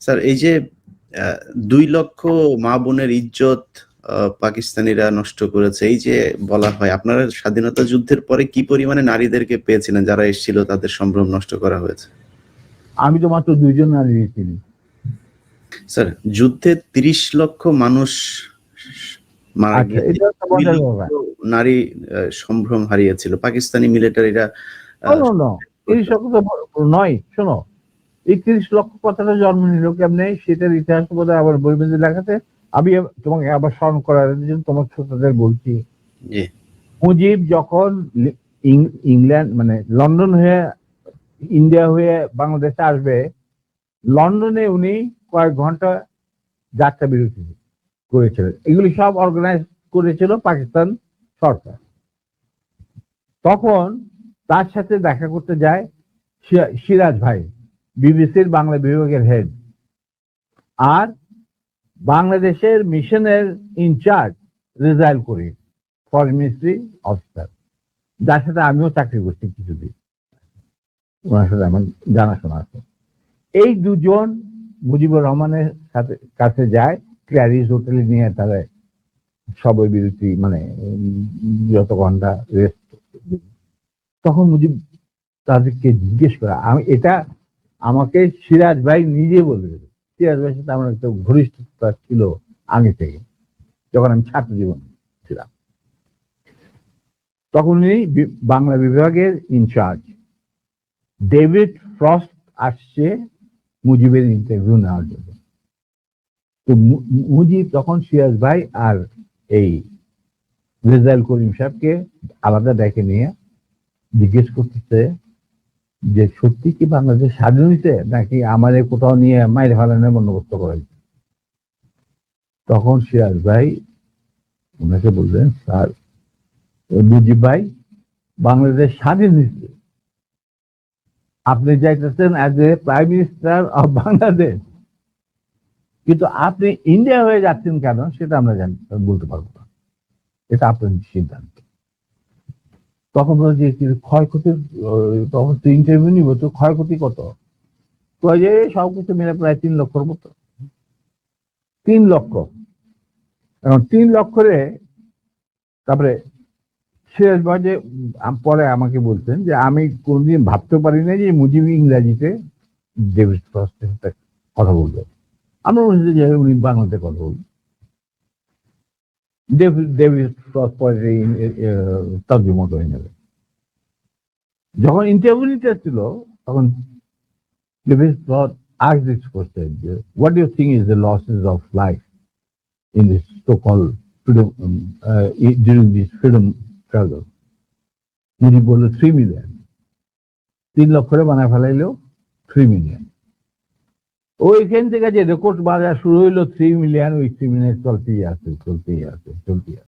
Sir এই যে দুই লক্ষ মা বোনের ইজ্জত পাকিস্তানিরা নষ্ট করেছে এই যে বলা হয় আপনারা স্বাধীনতা যুদ্ধের পরে কি পরিমাণে নারীদেরকে পেয়েছিলেন যারা এসেছিল তাদের সম্ভ্রম নষ্ট করা হয়েছে? আমি তো মাত্র দুইজন নারী চিনি স্যার যুদ্ধে তিরিশ লক্ষ মানুষ মারা আচ্ছা। নারী সম্ভ্রম হারিয়েছিল। পাকিস্তানি মিলিটারিরা নয় শোনো এই তিরিশ লক্ষ কথাটা জন্ম নিল কেমনে? সেটার ইতিহাস বোধ আবার বইমেজে লেখাতে আমি তোমাকে আবার স্মরণ করার জন্য তোমার ছোটদের বলছি। মুজিব যখন ইংল্যান্ড মানে লন্ডন হয়ে ইন্ডিয়া হয়ে বাংলাদেশে আসবে লন্ডনে উনি কয়েক ঘণ্টা যাত্রা বিরতি করেছিলেন। এগুলি সব অর্গানাইজ করেছিল পাকিস্তান সরকার। তখন তার সাথে দেখা করতে যায় সিরাজ ভাই। বিবিসির বাংলা বিভাগের হেড আর বাংলাদেশের মিশনের ইনচার্জ রেজাইল করি ফরেন মিনিস্ট্রি অফিসার যার সাথে আমিও চাকরি করছি কিছুদিন। ওনার সাথে আমার জানাশোনা আছে। এই দুজন মুজিবুর রহমানের সাথে, কাছে যায় ক্ল্যারিস হোটেলে নিয়ে তারা সবই বিরতি মানে যত ঘণ্টা রেস্ট তখন মুজিব তাদেরকে জিজ্ঞেস করা, আমি এটা আমাকে সিরাজ ভাই নিজে বলবে সিরাজ ভাইয়ের সাথে আমার একটা ঘনিষ্ঠতা ছিল আগে থেকে, যখন আমি ছাত্র জীবন ছিলাম। তখন উনি বাংলা বিভাগের ইনচার্জ ডেভিড ফ্রস্ট আসছে মুজিবের ইন্টারভিউ নেওয়ার জন্য। তো মুজিব তখন সিরাজ ভাই আর এই রেজাইল করিম সাহেবকে আলাদা ডেকে নিয়ে জিজ্ঞেস করতেছে যে সত্যি কি বাংলাদেশ স্বাধীন হয়েছে নাকি আমাদের কোথাও নিয়ে মাইরে ফেলানোর বন্দোবস্ত করা হয়েছে তখন সিরাজ ভাই ওনাকে বললেন, স্যার, মুজিব ভাই, বাংলাদেশ স্বাধীন হয়েছে আপনি যাইতেছেন as a prime minister of Bangladesh কিন্তু আপনি ইন্ডিয়া হয়ে যাচ্ছেন কেন, সেটা আমরা জানি, বলতে পারব না। এটা আপনার সিদ্ধান্ত। তখন বলে যে কি ক্ষয়ক্ষতির তখন তো ইন্টারভিউ নিব, তো ক্ষয়ক্ষতি কত? কয় যে সব কিছু মিলে প্রায় তিন লক্ষর মতো। তিন লক্ষ। এখন তিন লক্ষরে, তারপরে ভাই যে পরে আমাকে বলতেন যে, আমি কোনদিন ভাবতে পারি না যে মুজিব ইংরাজিতে ডেভিড কথা বলবে। আমরা হচ্ছে যে, উনি বাংলাতে কথা বলবেন পরে তর্জমা করে নেবে যখন ইন্টারভিউ নিতে ছিল তখন David Frost asked this question what do you think is the losses of life in this so-called freedom um, uh, during this freedom struggle Mujib বলল থ্রি মিলিয়ন তিন লক্ষরে বানায় ফেলাইলো থ্রি মিলিয়ন ওইখান থেকে যে রেকর্ড বাজার শুরু হইল থ্রি মিলিয়ন ওই থ্রি মিলিয়ন চলতেই আছে চলতেই আছে চলতেই আছে।